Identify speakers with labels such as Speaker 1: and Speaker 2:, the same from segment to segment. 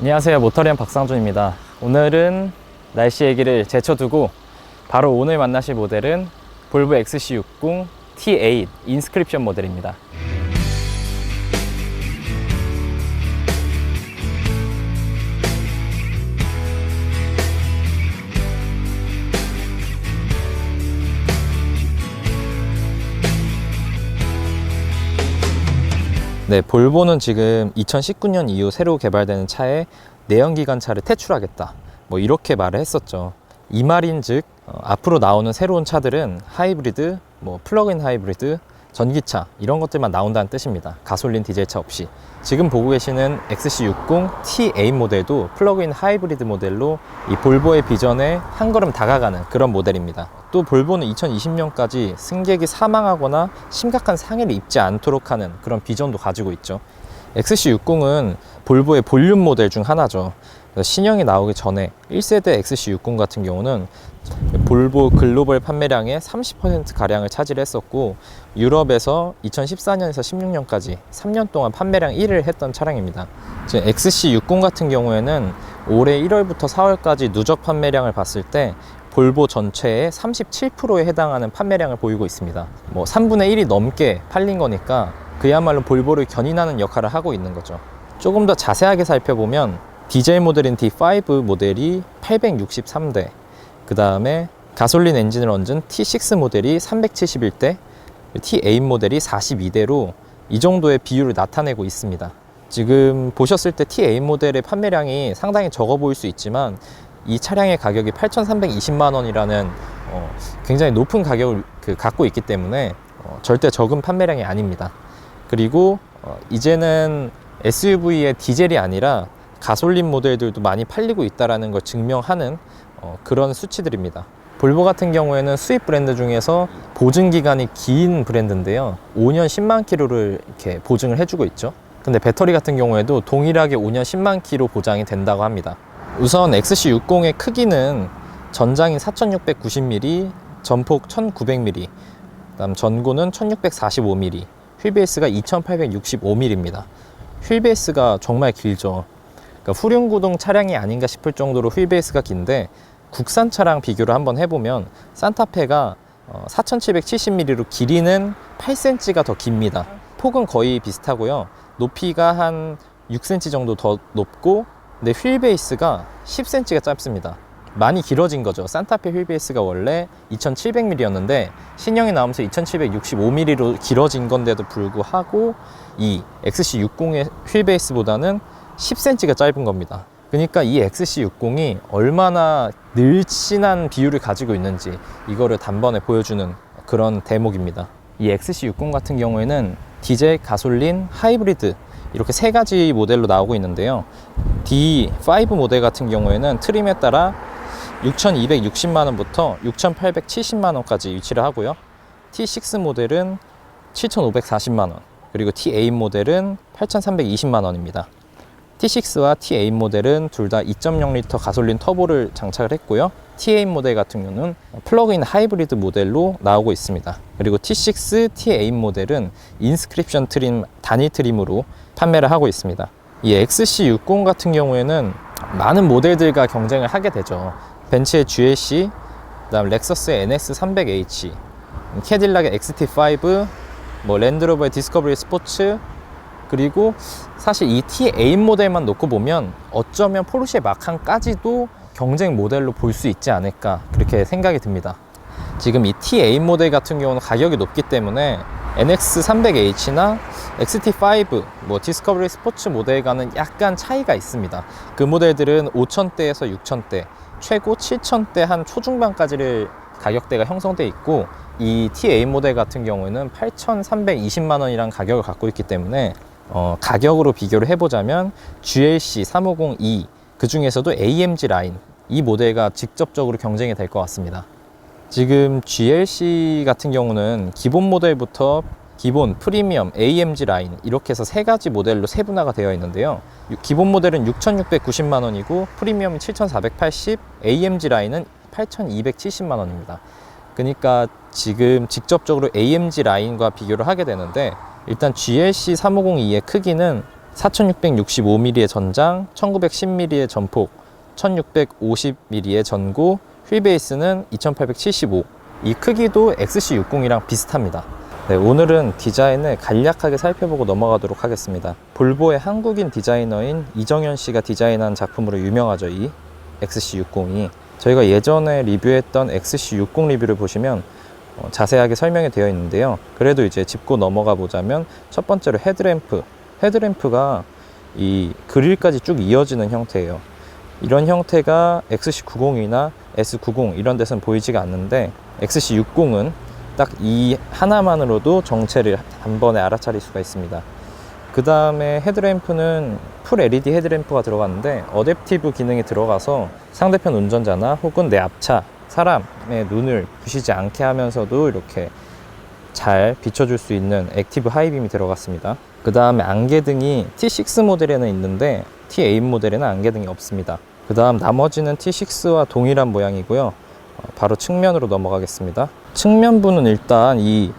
Speaker 1: 안녕하세요. 모터리언 박상준입니다. 오늘은 날씨 얘기를 제쳐두고 바로 오늘 만나실 모델은 볼보 XC60 T8 인스크립션 모델입니다 네, 볼보는 지금 2019년 이후 새로 개발되는 차에 내연기관차를 퇴출하겠다. 뭐 이렇게 말을 했었죠. 이 말인즉 어, 앞으로 나오는 새로운 차들은 하이브리드, 뭐 플러그인 하이브리드, 전기차 이런 것들만 나온다는 뜻입니다. 가솔린 디젤 차 없이. 지금 보고 계시는 XC60 T8 모델도 플러그인 하이브리드 모델로 이 볼보의 비전에 한 걸음 다가가는 그런 모델입니다. 또 볼보는 2020년까지 승객이 사망하거나 심각한 상해를 입지 않도록 하는 그런 비전도 가지고 있죠. XC60은 볼보의 볼륨 모델 중 하나죠. 신형이 나오기 전에 1세대 XC60 같은 경우는 볼보 글로벌 판매량의 30%가량을 차지했었고 유럽에서 2014년에서 16년까지 3년 동안 판매량 1위를 했던 차량입니다. 지금 XC60 같은 경우에는 올해 1월부터 4월까지 누적 판매량을 봤을 때 볼보 전체의 37%에 해당하는 판매량을 보이고 있습니다. 뭐 3분의 1이 넘게 팔린 거니까 그야말로 볼보를 견인하는 역할을 하고 있는 거죠. 조금 더 자세하게 살펴보면 디젤 모델인 D5 모델이 863대, 그 다음에 가솔린 엔진을 얹은 T6 모델이 371대, T8 모델이 42대로 이 정도의 비율을 나타내고 있습니다. 지금 보셨을 때 T8 모델의 판매량이 상당히 적어 보일 수 있지만 이 차량의 가격이 8,320만 원이라는 어, 굉장히 높은 가격을 그, 갖고 있기 때문에 어, 절대 적은 판매량이 아닙니다. 그리고 어, 이제는 SUV의 디젤이 아니라 가솔린 모델들도 많이 팔리고 있다는 걸 증명하는 어, 그런 수치들입니다. 볼보 같은 경우에는 수입 브랜드 중에서 보증 기간이 긴 브랜드인데요. 5년 10만 킬로를 이렇게 보증을 해주고 있죠. 근데 배터리 같은 경우에도 동일하게 5년 10만 킬로 보장이 된다고 합니다. 우선 XC60의 크기는 전장이 4690mm, 전폭 1900mm, 그다음 전고는 1645mm, 휠베이스가 2865mm입니다. 휠베이스가 정말 길죠. 그러니까 후륜구동 차량이 아닌가 싶을 정도로 휠베이스가 긴데 국산 차랑 비교를 한번 해보면 산타페가 4770mm로 길이는 8cm가 더 깁니다. 폭은 거의 비슷하고요. 높이가 한 6cm 정도 더 높고 근데 휠 베이스가 10cm가 짧습니다. 많이 길어진 거죠. 산타페 휠 베이스가 원래 2700mm였는데 신형이 나오면서 2765mm로 길어진 건데도 불구하고 이 XC60의 휠 베이스보다는 10cm가 짧은 겁니다. 그러니까 이 XC60이 얼마나 늘씬한 비율을 가지고 있는지 이거를 단번에 보여주는 그런 대목입니다. 이 XC60 같은 경우에는 디젤, 가솔린, 하이브리드 이렇게 세 가지 모델로 나오고 있는데요. D5 모델 같은 경우에는 트림에 따라 6,260만 원부터 6,870만 원까지 위치를 하고요. T6 모델은 7,540만 원, 그리고 T8 모델은 8,320만 원입니다. T6와 T8 모델은 둘 다 2.0L 가솔린 터보를 장착을 했고요. T8 모델 같은 경우는 플러그인 하이브리드 모델로 나오고 있습니다. 그리고 T6, T8 모델은 인스크립션 트림 단일 트림으로 판매를 하고 있습니다. 이 XC60 같은 경우에는 많은 모델들과 경쟁을 하게 되죠. 벤츠의 GLC, 그다음 렉서스의 NS300H, 캐딜락의 XT5, 뭐 랜드로버의 디스커버리 스포츠, 그리고 사실 이 T8 모델만 놓고 보면 어쩌면 포르쉐 마칸까지도 경쟁 모델로 볼 수 있지 않을까 그렇게 생각이 듭니다. 지금 이 T8 모델 같은 경우는 가격이 높기 때문에 NX300H나 XT5, 뭐 디스커버리 스포츠 모델과는 약간 차이가 있습니다. 그 모델들은 5천대에서 6천대, 최고 7천대 한 초중반까지를 가격대가 형성돼 있고 이 T8 모델 같은 경우에는 8,320만 원이란 가격을 갖고 있기 때문에 어, 가격으로 비교를 해보자면 GLC 350E 그 중에서도 AMG 라인 이 모델과 직접적으로 경쟁이 될 것 같습니다. 지금 GLC 같은 경우는 기본 모델부터 기본, 프리미엄, AMG 라인 이렇게 해서 세 가지 모델로 세분화가 되어 있는데요. 유- 기본 모델은 6,690만 원이고 프리미엄이 7,480, AMG 라인은 8,270만 원입니다. 그러니까 지금 직접적으로 AMG 라인과 비교를 하게 되는데 일단 GLC 350E의 크기는 4665mm의 전장, 1910mm의 전폭, 1650mm의 전고, 휠베이스는 2875. 이 크기도 XC60이랑 비슷합니다. 네, 오늘은 디자인을 간략하게 살펴보고 넘어가도록 하겠습니다. 볼보의 한국인 디자이너인 이정현 씨가 디자인한 작품으로 유명하죠, 이 XC60이. 저희가 예전에 리뷰했던 XC60 리뷰를 보시면 어, 자세하게 설명이 되어 있는데요. 그래도 이제 짚고 넘어가 보자면 첫 번째로 헤드램프. 헤드램프가 이 그릴까지 쭉 이어지는 형태예요. 이런 형태가 XC90이나 S90 이런 데서는 보이지가 않는데 XC60은 딱 이 하나만으로도 정체를 단번에 알아차릴 수가 있습니다. 그 다음에 헤드램프는 풀 LED 헤드램프가 들어갔는데 어댑티브 기능이 들어가서 상대편 운전자나 혹은 내 앞차 사람의 눈을 부시지 않게 하면서도 이렇게 잘 비춰줄 수 있는 액티브 하이빔이 들어갔습니다. 그 다음에 안개등이 T6 모델에는 있는데 T8 모델에는 안개등이 없습니다. 그 다음 나머지는 T6와 동일한 모양이고요. 어, 바로 측면으로 넘어가겠습니다. 측면부는 일단 이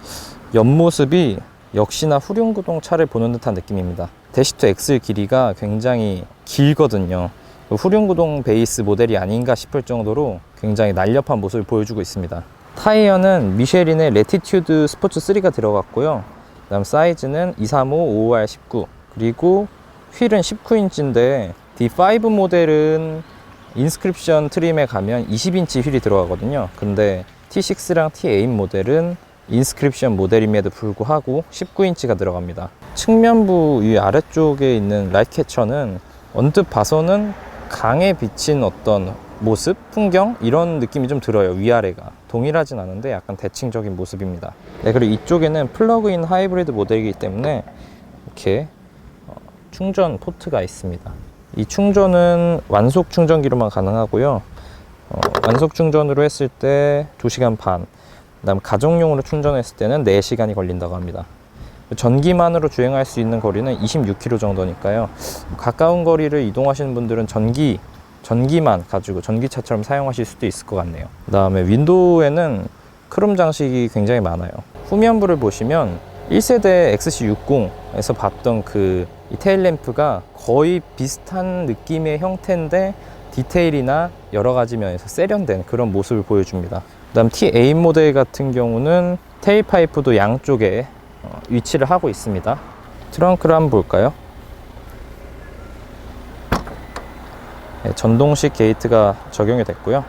Speaker 1: 옆모습이 역시나 후륜구동 차를 보는 듯한 느낌입니다. 대시트 X 길이가 굉장히 길거든요. 후륜구동 베이스 모델이 아닌가 싶을 정도로 굉장히 날렵한 모습을 보여주고 있습니다. 타이어는 미쉐린의 레티튜드 스포츠 3가 들어갔고요. 그 다음 사이즈는 235 5R 19 그리고 휠은 19인치인데 D5 모델은 인스크립션 트림에 가면 20인치 휠이 들어가거든요. 근데 T6랑 T8 모델은 인스크립션 모델임에도 불구하고 19인치가 들어갑니다. 측면부 위 아래쪽에 있는 라이트 캐처는 언뜻 봐서는 강에 비친 어떤 모습, 풍경 이런 느낌이 좀 들어요. 위아래가 동일하진 않은데 약간 대칭적인 모습입니다. 네, 그리고 이쪽에는 플러그인 하이브리드 모델이기 때문에 이렇게 어, 충전 포트가 있습니다. 이 충전은 완속 충전기로만 가능하고요. 어, 완속 충전으로 했을 때 2시간 반, 그다음 가정용으로 충전했을 때는 4시간이 걸린다고 합니다. 전기만으로 주행할 수 있는 거리는 26km 정도니까요. 가까운 거리를 이동하시는 분들은 전기 전기만 가지고 전기차처럼 사용하실 수도 있을 것 같네요. 그 다음에 윈도우에는 크롬 장식이 굉장히 많아요. 후면부를 보시면 1세대 XC60에서 봤던 그이 테일 램프가 거의 비슷한 느낌의 형태인데 디테일이나 여러 가지 면에서 세련된 그런 모습을 보여줍니다. 그다음 T8 모델 같은 경우는 테일 파이프도 양쪽에 어, 위치를 하고 있습니다. 트렁크를 한번 볼까요? 전동식 게이트가 적용이 됐고요.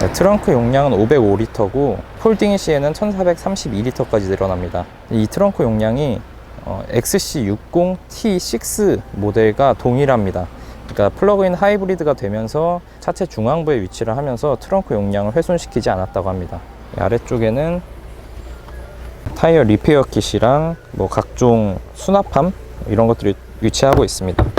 Speaker 1: 네, 트렁크 용량은 505리터고 폴딩 시에는 1432리터까지 늘어납니다. 이 트렁크 용량이 어, XC60 T6 모델과 동일합니다. 그러니까 플러그인 하이브리드가 되면서 차체 중앙부에 위치를 하면서 트렁크 용량을 훼손시키지 않았다고 합니다. 이 아래쪽에는 타이어 리페어 킷이랑 뭐 각종 수납함 이런 것들이 위치하고 있습니다.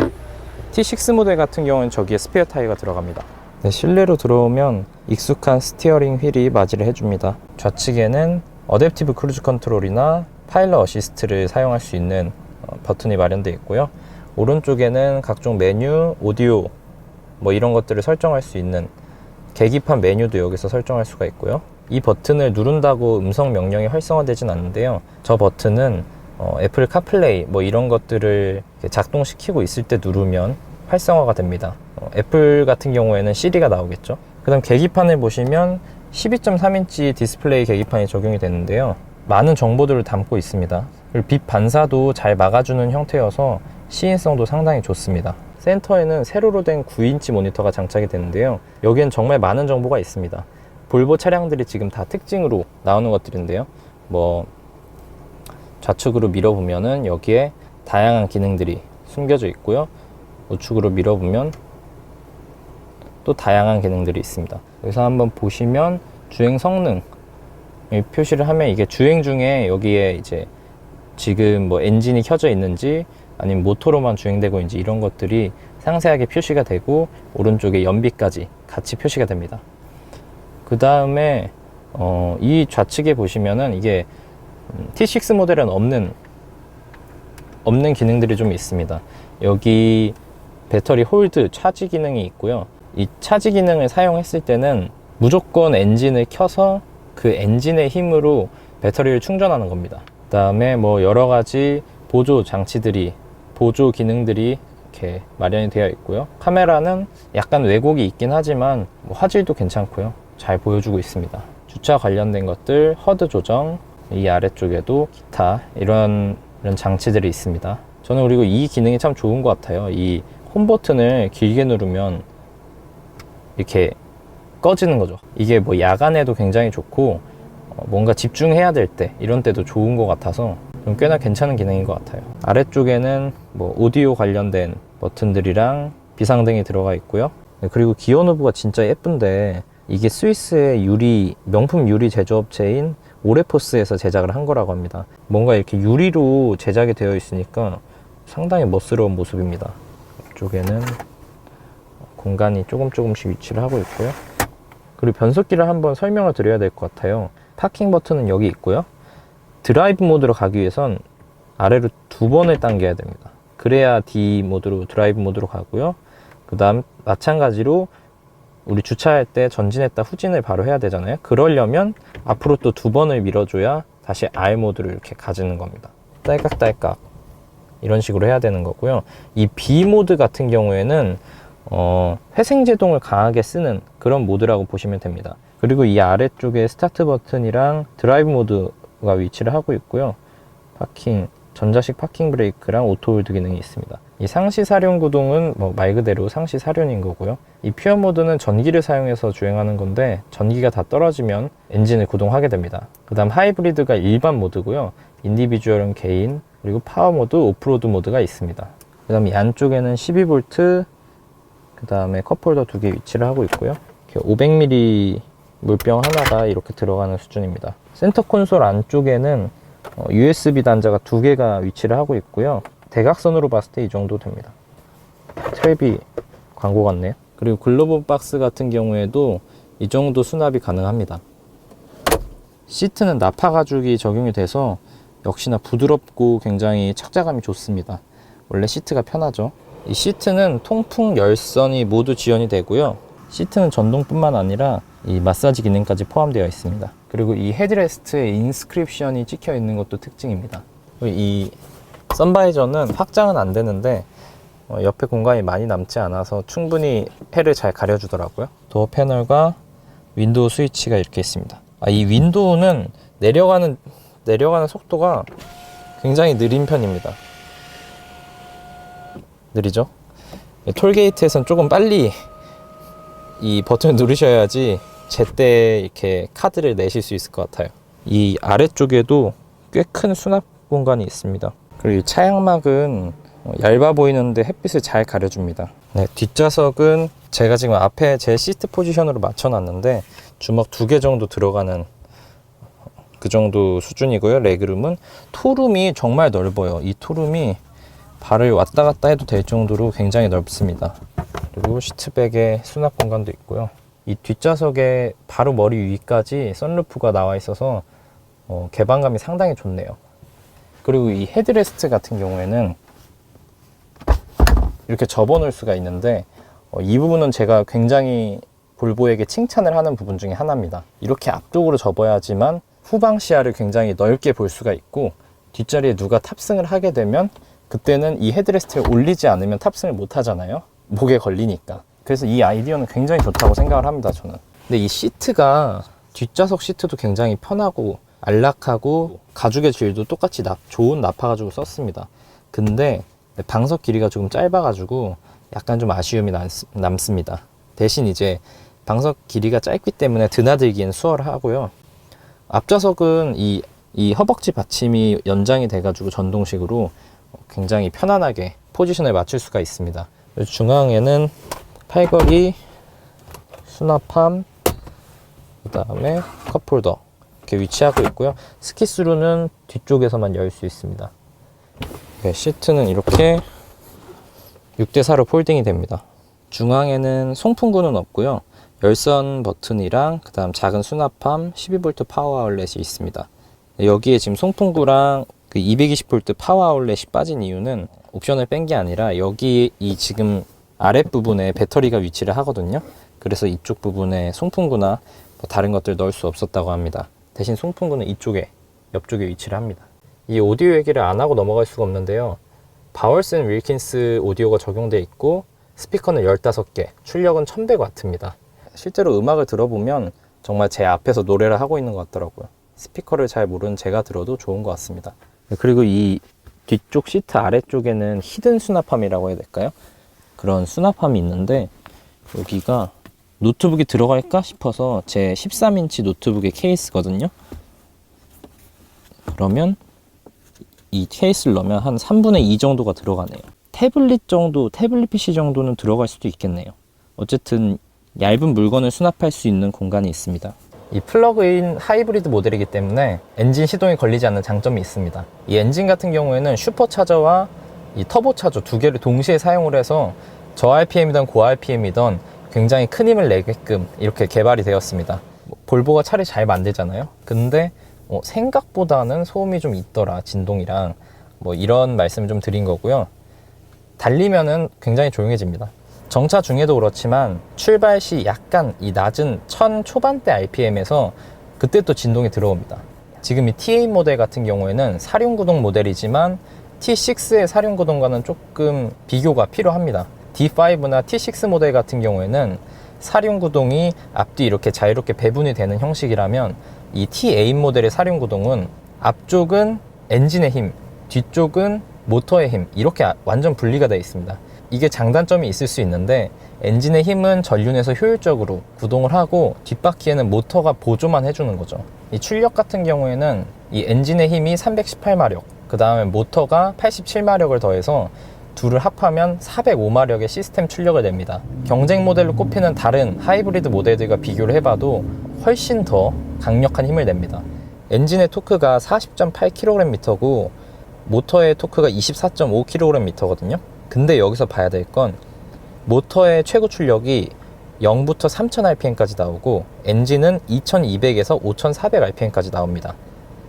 Speaker 1: T6 모델 같은 경우는 저기에 스페어 타이어가 들어갑니다. 네, 실내로 들어오면 익숙한 스티어링 휠이 맞이를 해줍니다. 좌측에는 어댑티브 크루즈 컨트롤이나 파일럿 어시스트를 사용할 수 있는 어, 버튼이 마련되어 있고요. 오른쪽에는 각종 메뉴, 오디오 뭐 이런 것들을 설정할 수 있는 계기판 메뉴도 여기서 설정할 수가 있고요. 이 버튼을 누른다고 음성 명령이 활성화되진 않는데요. 저 버튼은 어, 애플 카플레이 뭐 이런 것들을 작동시키고 있을 때 누르면 활성화가 됩니다. 어, 애플 같은 경우에는 시리가 나오겠죠. 그 다음 계기판을 보시면 12.3인치 디스플레이 계기판이 적용이 되는데요. 많은 정보들을 담고 있습니다. 그리고 빛 반사도 잘 막아주는 형태여서 시인성도 상당히 좋습니다. 센터에는 세로로 된 9인치 모니터가 장착이 되는데요. 여기엔 정말 많은 정보가 있습니다. 볼보 차량들이 지금 다 특징으로 나오는 것들인데요. 뭐 좌측으로 밀어보면은 여기에 다양한 기능들이 숨겨져 있고요. 우측으로 밀어보면 또 다양한 기능들이 있습니다. 여기서 한번 보시면 주행 성능 표시를 하면 이게 주행 중에 여기에 이제 지금 뭐 엔진이 켜져 있는지 아니면 모터로만 주행되고 있는지 이런 것들이 상세하게 표시가 되고 오른쪽에 연비까지 같이 표시가 됩니다. 그 다음에 어, 이 좌측에 보시면은 이게 T6 모델은 없는 없는 기능들이 좀 있습니다. 여기 배터리 홀드 차지 기능이 있고요. 이 차지 기능을 사용했을 때는 무조건 엔진을 켜서 그 엔진의 힘으로 배터리를 충전하는 겁니다. 그 다음에 뭐 여러 가지 보조 장치들이 보조 기능들이 이렇게 마련이 되어 있고요. 카메라는 약간 왜곡이 있긴 하지만 뭐 화질도 괜찮고요. 잘 보여주고 있습니다. 주차 관련된 것들, 허드 조정, 이 아래쪽에도 기타 이런 이런 장치들이 있습니다. 저는 그리고 이 기능이 참 좋은 것 같아요. 이 홈 버튼을 길게 누르면 이렇게 꺼지는 거죠. 이게 뭐 야간에도 굉장히 좋고 어, 뭔가 집중해야 될 때 이런 때도 좋은 것 같아서 좀 꽤나 괜찮은 기능인 것 같아요. 아래쪽에는 뭐 오디오 관련된 버튼들이랑 비상등이 들어가 있고요. 네, 그리고 기어 노브가 진짜 예쁜데 이게 스위스의 유리 명품 유리 제조업체인 오레포스에서 제작을 한 거라고 합니다. 뭔가 이렇게 유리로 제작이 되어 있으니까 상당히 멋스러운 모습입니다. 이쪽에는 공간이 조금 조금씩 위치를 하고 있고요. 그리고 변속기를 한번 설명을 드려야 될 것 같아요. 파킹 버튼은 여기 있고요. 드라이브 모드로 가기 위해선 아래로 두 번을 당겨야 됩니다. 그래야 D 모드로 드라이브 모드로 가고요. 그 다음 마찬가지로 우리 주차할 때 전진했다 후진을 바로 해야 되잖아요. 그러려면 앞으로 또 두 번을 밀어줘야 다시 R 모드를 이렇게 가지는 겁니다. 딸깍딸깍 이런 식으로 해야 되는 거고요. 이 B 모드 같은 경우에는 어, 회생 제동을 강하게 쓰는 그런 모드라고 보시면 됩니다. 그리고 이 아래쪽에 스타트 버튼이랑 드라이브 모드가 위치를 하고 있고요. 파킹, 전자식 파킹 브레이크랑 오토홀드 기능이 있습니다. 이 상시 사륜 구동은 뭐 말 그대로 상시 사륜인 거고요. 이 퓨어 모드는 전기를 사용해서 주행하는 건데 전기가 다 떨어지면 엔진을 구동하게 됩니다. 그 다음 하이브리드가 일반 모드고요. 인디비주얼은 개인, 그리고 파워 모드, 오프로드 모드가 있습니다. 그 다음 이 안쪽에는 12V, 그 다음에 컵홀더 두 개 위치를 하고 있고요. 이렇게 500ml 물병 하나가 이렇게 들어가는 수준입니다. 센터 콘솔 안쪽에는 어, USB 단자가 두 개가 위치를 하고 있고요. 대각선으로 봤을 때 이 정도 됩니다. 트랩이 광고 같네요. 그리고 글로브 박스 같은 경우에도 이 정도 수납이 가능합니다. 시트는 나파 가죽이 적용이 돼서 역시나 부드럽고 굉장히 착자감이 좋습니다. 원래 시트가 편하죠. 이 시트는 통풍 열선이 모두 지원이 되고요. 시트는 전동뿐만 아니라 이 마사지 기능까지 포함되어 있습니다. 그리고 이 헤드레스트에 인스크립션이 찍혀 있는 것도 특징입니다. 이 선바이저는 확장은 안 되는데 어, 옆에 공간이 많이 남지 않아서 충분히 해를 잘 가려주더라고요. 도어 패널과 윈도우 스위치가 이렇게 있습니다. 아, 이 윈도우는 내려가는 내려가는 속도가 굉장히 느린 편입니다. 느리죠? 톨게이트에선 조금 빨리 이 버튼을 누르셔야지 제때 이렇게 카드를 내실 수 있을 것 같아요. 이 아래쪽에도 꽤 큰 수납 공간이 있습니다. 그리고 이 차양막은 어, 얇아 보이는데 햇빛을 잘 가려줍니다. 네, 뒷좌석은 제가 지금 앞에 제 시트 포지션으로 맞춰놨는데 주먹 두 개 정도 들어가는 그 정도 수준이고요. 레그룸은 토룸이 정말 넓어요. 이 토룸이 발을 왔다 갔다 해도 될 정도로 굉장히 넓습니다. 그리고 시트백에 수납 공간도 있고요. 이 뒷좌석에 바로 머리 위까지 선루프가 나와 있어서 어, 개방감이 상당히 좋네요. 그리고 이 헤드레스트 같은 경우에는 이렇게 접어 놓을 수가 있는데 어, 이 부분은 제가 굉장히 볼보에게 칭찬을 하는 부분 중에 하나입니다. 이렇게 앞쪽으로 접어야지만 후방 시야를 굉장히 넓게 볼 수가 있고 뒷자리에 누가 탑승을 하게 되면 그때는 이 헤드레스트를 올리지 않으면 탑승을 못 하잖아요. 목에 걸리니까. 그래서 이 아이디어는 굉장히 좋다고 생각을 합니다, 저는. 근데 이 시트가 뒷좌석 시트도 굉장히 편하고 안락하고 가죽의 질도 똑같이 나- 좋은 나파 가죽을 썼습니다. 근데 방석 길이가 조금 짧아가지고 약간 좀 아쉬움이 남, 남습니다. 대신 이제 방석 길이가 짧기 때문에 드나들기엔 수월하고요. 앞좌석은 이, 이 허벅지 받침이 연장이 돼가지고 전동식으로 굉장히 편안하게 포지션을 맞출 수가 있습니다. 중앙에는 팔걸이, 수납함, 그 다음에 컵홀더 이렇게 위치하고 있고요. 스키스루는 뒤쪽에서만 열 수 있습니다. 네, 시트는 이렇게 6대4로 폴딩이 됩니다. 중앙에는 송풍구는 없고요. 열선 버튼이랑 그 다음 작은 수납함 12V 파워 아울렛이 있습니다. 여기에 지금 송풍구랑 그 220V 파워 아울렛이 빠진 이유는 옵션을 뺀 게 아니라 여기 이 지금 아랫부분에 배터리가 위치를 하거든요. 그래서 이쪽 부분에 송풍구나 뭐 다른 것들 넣을 수 없었다고 합니다. 대신 송풍구는 이쪽에 옆쪽에 위치를 합니다. 이 오디오 얘기를 안 하고 넘어갈 수가 없는데요. 바월슨 윌킨스 오디오가 적용되어 있고 스피커는 15개, 출력은 1100W입니다. 실제로 음악을 들어보면 정말 제 앞에서 노래를 하고 있는 것 같더라고요. 스피커를 잘 모르는 제가 들어도 좋은 것 같습니다. 그리고 이 뒤쪽 시트 아래쪽에는 히든 수납함이라고 해야 될까요? 그런 수납함이 있는데 여기가 노트북이 들어갈까 싶어서 제 13인치 노트북의 케이스거든요. 그러면 이 케이스를 넣으면 한 3분의 2 정도가 들어가네요. 태블릿 정도, 태블릿 PC 정도는 들어갈 수도 있겠네요. 어쨌든 얇은 물건을 수납할 수 있는 공간이 있습니다. 이 플러그인 하이브리드 모델이기 때문에 엔진 시동이 걸리지 않는 장점이 있습니다. 이 엔진 같은 경우에는 슈퍼차저와 이 터보차저 두 개를 동시에 사용을 해서 저 RPM이든 고 RPM이든 굉장히 큰 힘을 내게끔 이렇게 개발이 되었습니다. 뭐 볼보가 차를 잘 만들잖아요. 근데 어, 생각보다는 소음이 좀 있더라 진동이랑 뭐 이런 말씀을 좀 드린 거고요. 달리면은 굉장히 조용해집니다. 정차 중에도 그렇지만 출발 시 약간 이 낮은 1000 초반대 RPM에서 그때 또 진동이 들어옵니다. 지금 이 T8 모델 같은 경우에는 사륜 구동 모델이지만 T6의 사륜 구동과는 조금 비교가 필요합니다. D5나 T6 모델 같은 경우에는 사륜 구동이 앞뒤 이렇게 자유롭게 배분이 되는 형식이라면 이 T8 모델의 사륜 구동은 앞쪽은 엔진의 힘, 뒤쪽은 모터의 힘 이렇게 아- 완전 분리가 되어 있습니다. 이게 장단점이 있을 수 있는데 엔진의 힘은 전륜에서 효율적으로 구동을 하고 뒷바퀴에는 모터가 보조만 해주는 거죠. 이 출력 같은 경우에는 이 엔진의 힘이 318마력, 그 다음에 모터가 87마력을 더해서 둘을 합하면 405마력의 시스템 출력을 냅니다. 경쟁 모델로 꼽히는 다른 하이브리드 모델들과 비교를 해봐도 훨씬 더 강력한 힘을 냅니다. 엔진의 토크가 40.8kgm고 모터의 토크가 24.5kgm거든요. 근데 여기서 봐야 될 건 모터의 최고 출력이 0부터 3000rpm까지 나오고 엔진은 2200에서 5400rpm까지 나옵니다.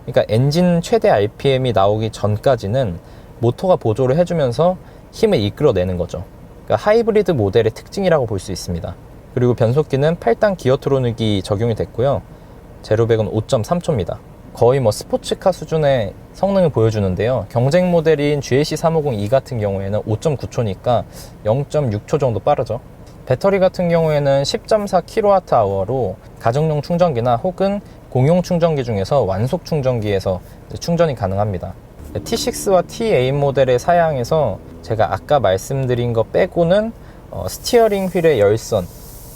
Speaker 1: 그러니까 엔진 최대 RPM이 나오기 전까지는 모터가 보조를 해주면서 힘을 이끌어내는 거죠. 그러니까 하이브리드 모델의 특징이라고 볼 수 있습니다. 그리고 변속기는 8단 기어 트로닉이 적용이 됐고요. 제로백은 5.3초입니다. 거의 뭐 스포츠카 수준의 성능을 보여주는데요. 경쟁 모델인 GLC 350E 같은 경우에는 5.9초니까 0.6초 정도 빠르죠. 배터리 같은 경우에는 10.4kWh로 가정용 충전기나 혹은 공용 충전기 중에서 완속 충전기에서 충전이 가능합니다. T6와 T8 모델의 사양에서 제가 아까 말씀드린 거 빼고는 어, 스티어링 휠의 열선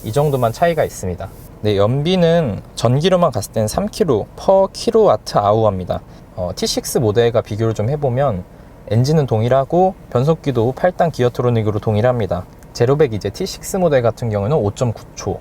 Speaker 1: 이 정도만 차이가 있습니다. 네, 연비는 전기로만 갔을 땐 3kg per kWh입니다. 어, T6 모델과 비교를 좀 해보면 엔진은 동일하고 변속기도 8단 기어트로닉으로 동일합니다. 제로백 이제 T6 모델 같은 경우는 5.9초,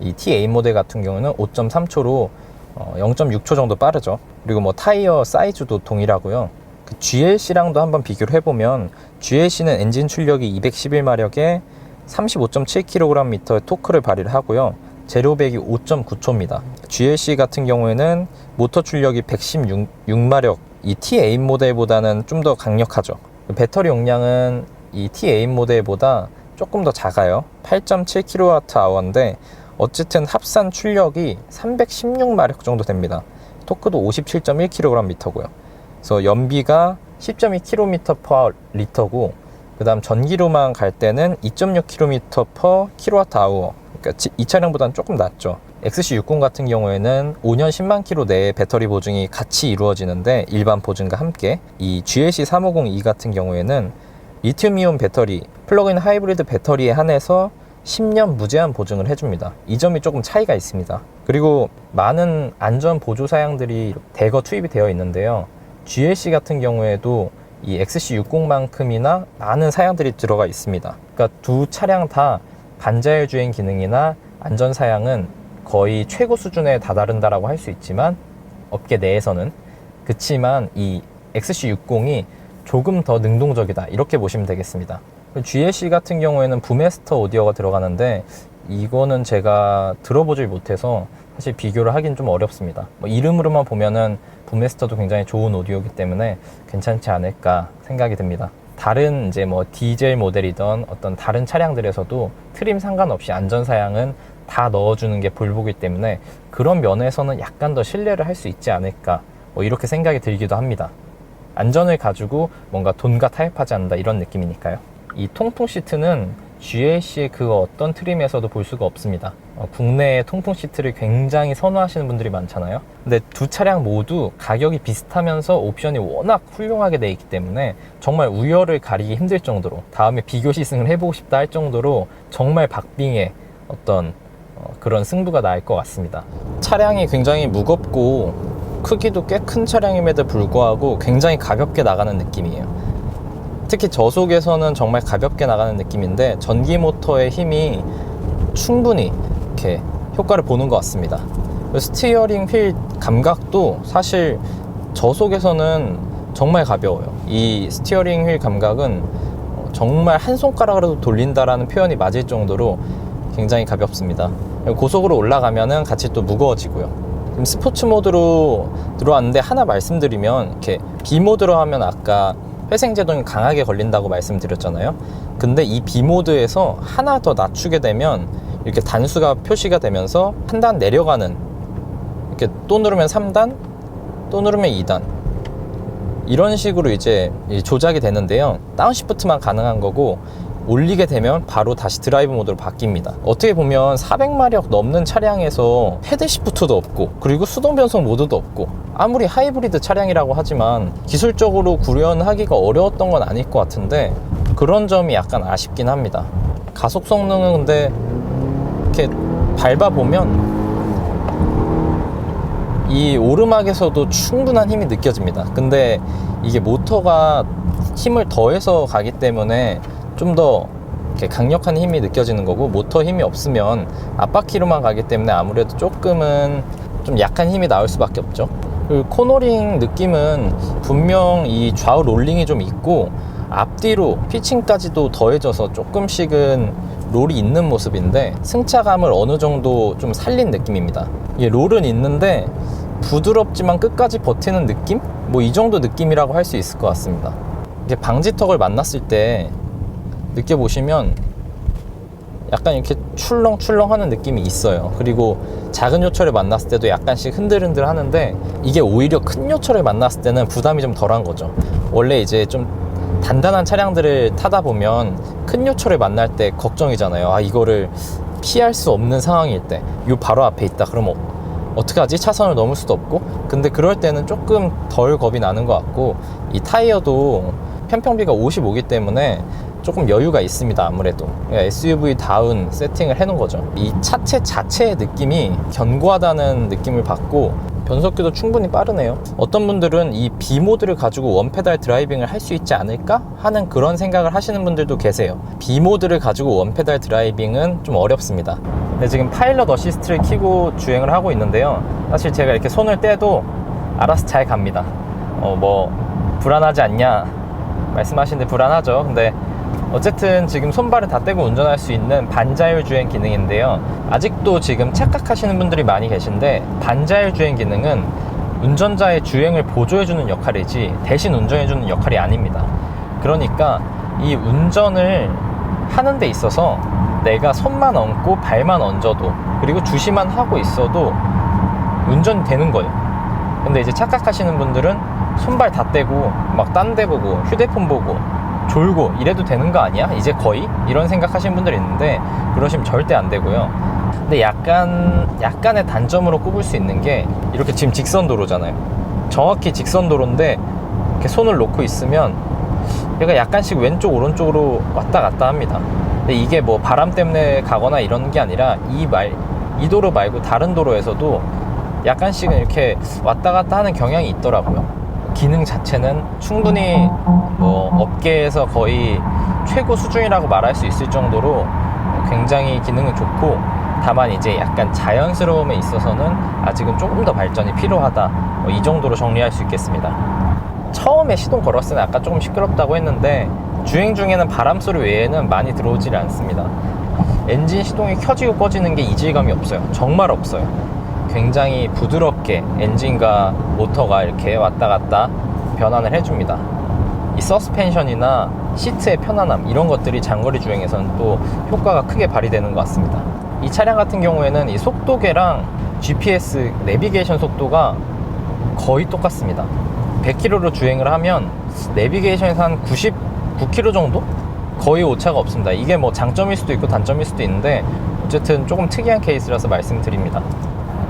Speaker 1: 이 T8 모델 같은 경우는 5.3초로 어, 0.6초 정도 빠르죠. 그리고 뭐 타이어 사이즈도 동일하고요. 그 GLC랑도 한번 비교를 해보면 GLC는 엔진 출력이 211마력에 35.7kgm의 토크를 발휘를 하고요. 제로백이 5.9초입니다. GLC 같은 경우에는 모터 출력이 116마력, 이 T8 모델보다는 좀 더 강력하죠. 배터리 용량은 이 T8 모델보다 조금 더 작아요. 8.7kWh인데 어쨌든 합산 출력이 316마력 정도 됩니다. 토크도 57.1kgm고요. 그래서 연비가 10.2km/L고 그다음 전기로만 갈 때는 2.6km/kWh. 그러니까 지- 이 차량보다는 조금 낮죠. XC60 같은 경우에는 5년 10만 킬로 내에 배터리 보증이 같이 이루어지는데 일반 보증과 함께 이 GLC 350E 같은 경우에는 리튬이온 배터리, 플러그인 하이브리드 배터리에 한해서 10년 무제한 보증을 해줍니다. 이 점이 조금 차이가 있습니다. 그리고 많은 안전 보조 사양들이 대거 투입이 되어 있는데요. GLC 같은 경우에도 이 XC60만큼이나 많은 사양들이 들어가 있습니다. 그러니까 두 차량 다 반자율 주행 기능이나 안전 사양은 거의 최고 수준에 다다른다라고 할 수 있지만 업계 내에서는 그치만 이 XC60이 조금 더 능동적이다 이렇게 보시면 되겠습니다. GLC 같은 경우에는 부메스터 오디오가 들어가는데 이거는 제가 들어보질 못해서 사실 비교를 하긴 좀 어렵습니다. 뭐 이름으로만 보면은 부메스터도 굉장히 좋은 오디오이기 때문에 괜찮지 않을까 생각이 듭니다. 다른 이제 뭐 디젤 모델이던 어떤 다른 차량들에서도 트림 상관없이 안전 사양은 다 넣어주는 게 볼보기 때문에 그런 면에서는 약간 더 신뢰를 할 수 있지 않을까 뭐 이렇게 생각이 들기도 합니다. 안전을 가지고 뭔가 돈과 타협하지 않는다 이런 느낌이니까요. 이 통풍 시트는 GAC의 그 어떤 트림에서도 볼 수가 없습니다. 어, 국내에 통풍 시트를 굉장히 선호하시는 분들이 많잖아요. 근데 두 차량 모두 가격이 비슷하면서 옵션이 워낙 훌륭하게 돼 있기 때문에 정말 우열을 가리기 힘들 정도로 다음에 비교 시승을 해보고 싶다 할 정도로 정말 박빙의 어떤 어, 그런 승부가 날 것 같습니다. 차량이 굉장히 무겁고 크기도 꽤 큰 차량임에도 불구하고 굉장히 가볍게 나가는 느낌이에요. 특히 저속에서는 정말 가볍게 나가는 느낌인데 전기 모터의 힘이 충분히 이렇게 효과를 보는 것 같습니다. 스티어링 휠 감각도 사실 저속에서는 정말 가벼워요. 이 스티어링 휠 감각은 정말 한 손가락으로도 돌린다라는 표현이 맞을 정도로 굉장히 가볍습니다. 고속으로 올라가면은 같이 또 무거워지고요. 스포츠 모드로 들어왔는데 하나 말씀드리면 이렇게 B 모드로 하면 아까 회생 제동이 강하게 걸린다고 말씀드렸잖아요. 근데 이 B 모드에서 하나 더 낮추게 되면 이렇게 단수가 표시가 되면서 한 단 내려가는 이렇게 또 누르면 3단, 또 누르면 2단 이런 식으로 이제 조작이 되는데요. 다운시프트만 가능한 거고 올리게 되면 바로 다시 드라이브 모드로 바뀝니다. 어떻게 보면 400마력 넘는 차량에서 헤드 시프트도 없고 그리고 수동 변속 모드도 없고 아무리 하이브리드 차량이라고 하지만 기술적으로 구현하기가 어려웠던 건 아닐 것 같은데 그런 점이 약간 아쉽긴 합니다. 가속 성능은 근데 이렇게 밟아보면 이 오르막에서도 충분한 힘이 느껴집니다. 근데 이게 모터가 힘을 더해서 가기 때문에 좀 더 강력한 힘이 느껴지는 거고 모터 힘이 없으면 앞바퀴로만 가기 때문에 아무래도 조금은 좀 약한 힘이 나올 수밖에 없죠. 그 코너링 느낌은 분명 이 좌우 롤링이 좀 있고 앞뒤로 피칭까지도 더해져서 조금씩은 롤이 있는 모습인데 승차감을 어느 정도 좀 살린 느낌입니다. 이 롤은 있는데 부드럽지만 끝까지 버티는 느낌? 뭐 이 정도 느낌이라고 할 수 있을 것 같습니다. 방지턱을 만났을 때 느껴보시면 약간 이렇게 출렁출렁 하는 느낌이 있어요. 그리고 작은 요철을 만났을 때도 약간씩 흔들흔들 하는데 이게 오히려 큰 요철을 만났을 때는 부담이 좀 덜한 거죠. 원래 이제 좀 단단한 차량들을 타다 보면 큰 요철을 만날 때 걱정이잖아요. 아, 이거를 피할 수 없는 상황일 때. 요 바로 앞에 있다. 그럼 어, 어떻게 하지? 차선을 넘을 수도 없고. 근데 그럴 때는 조금 덜 겁이 나는 것 같고, 이 타이어도 편평비가 55기 때문에 조금 여유가 있습니다 아무래도. SUV 다운 세팅을 해놓은 거죠. 이 차체 자체의 느낌이 견고하다는 느낌을 받고 변속기도 충분히 빠르네요. 어떤 분들은 이 B 모드를 가지고 원페달 드라이빙을 할 수 있지 않을까 하는 그런 생각을 하시는 분들도 계세요. B 모드를 가지고 원페달 드라이빙은 좀 어렵습니다. 근데 지금 파일럿 어시스트를 키고 주행을 하고 있는데요. 사실 제가 이렇게 손을 떼도 알아서 잘 갑니다. 어 뭐 불안하지 않냐 말씀하시는데 불안하죠. 근데 어쨌든 지금 손발을 다 떼고 운전할 수 있는 반자율 주행 기능인데요. 아직도 지금 착각하시는 분들이 많이 계신데 반자율 주행 기능은 운전자의 주행을 보조해주는 역할이지 대신 운전해주는 역할이 아닙니다. 그러니까 이 운전을 하는 데 있어서 내가 손만 얹고 발만 얹어도 그리고 주시만 하고 있어도 운전이 되는 거예요. 근데 이제 착각하시는 분들은 손발 다 떼고 막 딴 데 보고 휴대폰 보고 졸고 이래도 되는 거 아니야? 이제 거의? 이런 생각하시는 분들이 있는데 그러시면 절대 안 되고요. 근데 약간 약간의 단점으로 꼽을 수 있는 게 이렇게 지금 직선 도로잖아요. 정확히 직선 도로인데 이렇게 손을 놓고 있으면 얘가 약간씩 왼쪽 오른쪽으로 왔다 갔다 합니다. 근데 이게 뭐 바람 때문에 가거나 이런 게 아니라 이 말 이 도로 말고 다른 도로에서도 약간씩은 이렇게 왔다 갔다 하는 경향이 있더라고요. 기능 자체는 충분히 뭐 업계에서 거의 최고 수준이라고 말할 수 있을 정도로 굉장히 기능은 좋고 다만 이제 약간 자연스러움에 있어서는 아직은 조금 더 발전이 필요하다. 뭐 이 정도로 정리할 수 있겠습니다. 처음에 시동 걸었을 때 아까 조금 시끄럽다고 했는데 주행 중에는 바람 소리 외에는 많이 들어오질 않습니다. 엔진 시동이 켜지고 꺼지는 게 이질감이 없어요. 정말 없어요 굉장히 부드럽게 엔진과 모터가 이렇게 왔다 갔다 변환을 해줍니다. 이 서스펜션이나 시트의 편안함 이런 것들이 장거리 주행에서는 또 효과가 크게 발휘되는 것 같습니다. 이 차량 같은 경우에는 이 속도계랑 GPS 내비게이션 속도가 거의 똑같습니다. 100km로 주행을 하면 내비게이션에서 한 99km 정도? 거의 오차가 없습니다. 이게 뭐 장점일 수도 있고 단점일 수도 있는데 어쨌든 조금 특이한 케이스라서 말씀드립니다.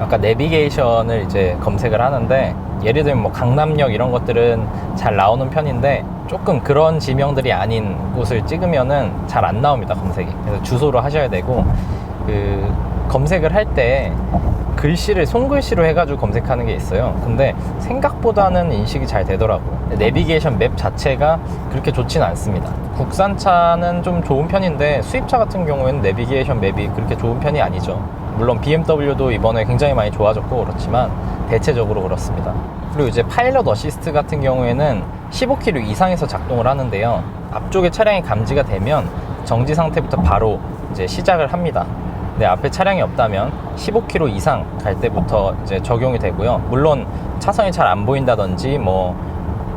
Speaker 1: 아까 내비게이션을 이제 검색을 하는데 예를 들면 뭐 강남역 이런 것들은 잘 나오는 편인데 조금 그런 지명들이 아닌 곳을 찍으면은 잘 안 나옵니다 검색이. 그래서 주소로 하셔야 되고 그 검색을 할 때 글씨를 손글씨로 해가지고 검색하는 게 있어요. 근데 생각보다는 인식이 잘 되더라고요. 내비게이션 맵 자체가 그렇게 좋지는 않습니다. 국산차는 좀 좋은 편인데 수입차 같은 경우에는 내비게이션 맵이 그렇게 좋은 편이 아니죠 물론 BMW도 이번에 굉장히 많이 좋아졌고 그렇지만 대체적으로 그렇습니다. 그리고 이제 파일럿 어시스트 같은 경우에는 15km 이상에서 작동을 하는데요. 앞쪽에 차량이 감지가 되면 정지 상태부터 바로 이제 시작을 합니다. 근데 앞에 차량이 없다면 15km 이상 갈 때부터 이제 적용이 되고요. 물론 차선이 잘 안 보인다든지 뭐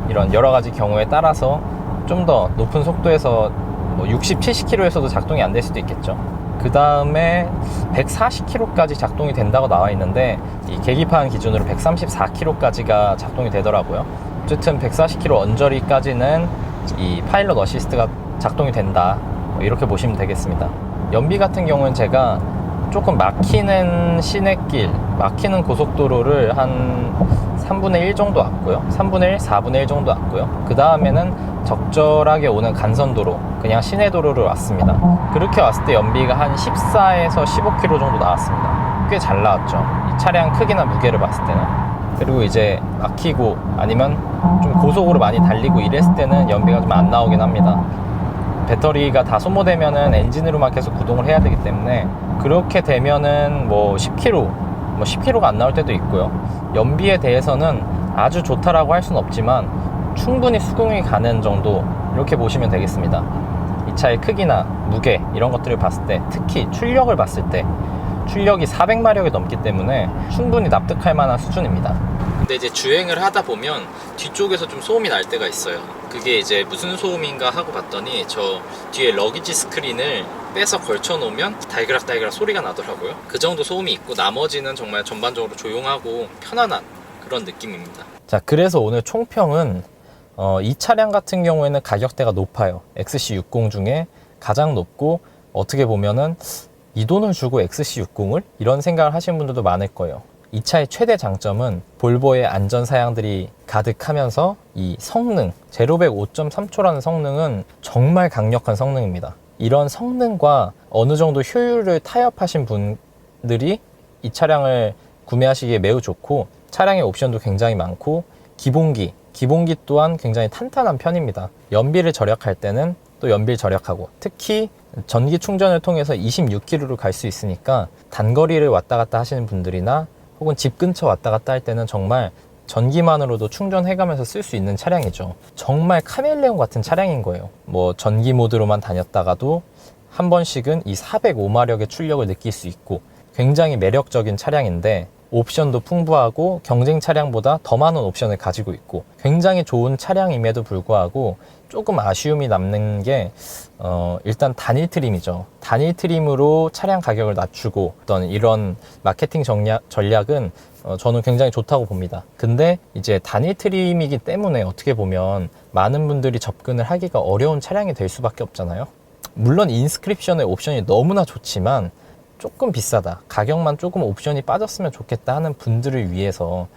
Speaker 1: 이런 여러 가지 경우에 따라서 좀 더 높은 속도에서 뭐 60, 70km에서도 작동이 안 될 수도 있겠죠. 그 다음에 140km까지 작동이 된다고 나와 있는데 이 계기판 기준으로 134km까지가 작동이 되더라고요. 어쨌든 140km 언저리까지는 이 파일럿 어시스트가 작동이 된다. 뭐 이렇게 보시면 되겠습니다. 연비 같은 경우는 제가 조금 막히는 시내길, 막히는 고속도로를 한 3분의 1 정도 왔고요. 3분의 1, 4분의 1 정도 왔고요. 그 다음에는 적절하게 오는 간선도로, 그냥 시내도로를 왔습니다. 그렇게 왔을 때 연비가 한 14에서 15km 정도 나왔습니다. 꽤 잘 나왔죠. 이 차량 크기나 무게를 봤을 때는. 그리고 이제 막히고 아니면 좀 고속으로 많이 달리고 이랬을 때는 연비가 좀 안 나오긴 합니다. 배터리가 다 소모되면은 엔진으로만 계속 구동을 해야 되기 때문에 그렇게 되면은 뭐 10km, 뭐 10km가 안 나올 때도 있고요. 연비에 대해서는 아주 좋다라고 할 수는 없지만 충분히 수긍이 가는 정도 이렇게 보시면 되겠습니다. 이 차의 크기나 무게 이런 것들을 봤을 때 특히 출력을 봤을 때 출력이 400마력이 넘기 때문에 충분히 납득할 만한 수준입니다. 근데 이제 주행을 하다 보면 뒤쪽에서 좀 소음이 날 때가 있어요. 그게 이제 무슨 소음인가 하고 봤더니 저 뒤에 러기지 스크린을 빼서 걸쳐 놓으면 달그락달그락 소리가 나더라고요. 그 정도 소음이 있고 나머지는 정말 전반적으로 조용하고 편안한 그런 느낌입니다. 자, 그래서 오늘 총평은 어, 이 차량 같은 경우에는 가격대가 높아요. XC60 중에 가장 높고 어떻게 보면은 이 돈을 주고 XC60을 이런 생각을 하시는 분들도 많을 거예요. 이 차의 최대 장점은 볼보의 안전 사양들이 가득하면서 이 성능, 제로백 5.3초라는 성능은 정말 강력한 성능입니다. 이런 성능과 어느 정도 효율을 타협하신 분들이 이 차량을 구매하시기에 매우 좋고 차량의 옵션도 굉장히 많고 기본기, 기본기 또한 굉장히 탄탄한 편입니다. 연비를 절약할 때는 또 연비를 절약하고 특히 전기 충전을 통해서 26km를 갈수 있으니까 단거리를 왔다 갔다 하시는 분들이나 혹은 집 근처 왔다 갔다 할 때는 정말 전기만으로도 충전해가면서 쓸 수 있는 차량이죠. 정말 카멜레온 같은 차량인 거예요. 뭐 전기 모드로만 다녔다가도 한 번씩은 이 405마력의 출력을 느낄 수 있고 굉장히 매력적인 차량인데 옵션도 풍부하고 경쟁 차량보다 더 많은 옵션을 가지고 있고 굉장히 좋은 차량임에도 불구하고 조금 아쉬움이 남는 게 어, 일단 단일 트림이죠. 단일 트림으로 차량 가격을 낮추고 어떤 이런 마케팅 전략, 전략은 어, 저는 굉장히 좋다고 봅니다. 근데 이제 단일 트림이기 때문에 어떻게 보면 많은 분들이 접근을 하기가 어려운 차량이 될 수밖에 없잖아요. 물론 인스크립션의 옵션이 너무나 좋지만 조금 비싸다. 가격만 조금 옵션이 빠졌으면 좋겠다 하는 분들을 위해서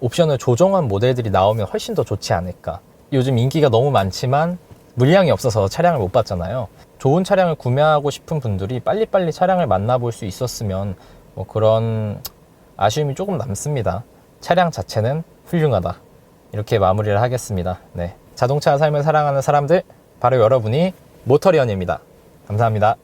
Speaker 1: 옵션을 조정한 모델들이 나오면 훨씬 더 좋지 않을까. 요즘 인기가 너무 많지만 물량이 없어서 차량을 못 봤잖아요. 좋은 차량을 구매하고 싶은 분들이 빨리빨리 차량을 만나볼 수 있었으면 뭐 그런 아쉬움이 조금 남습니다. 차량 자체는 훌륭하다. 이렇게 마무리를 하겠습니다. 네. 자동차 삶을 사랑하는 사람들, 바로 여러분이 모터리언입니다. 감사합니다.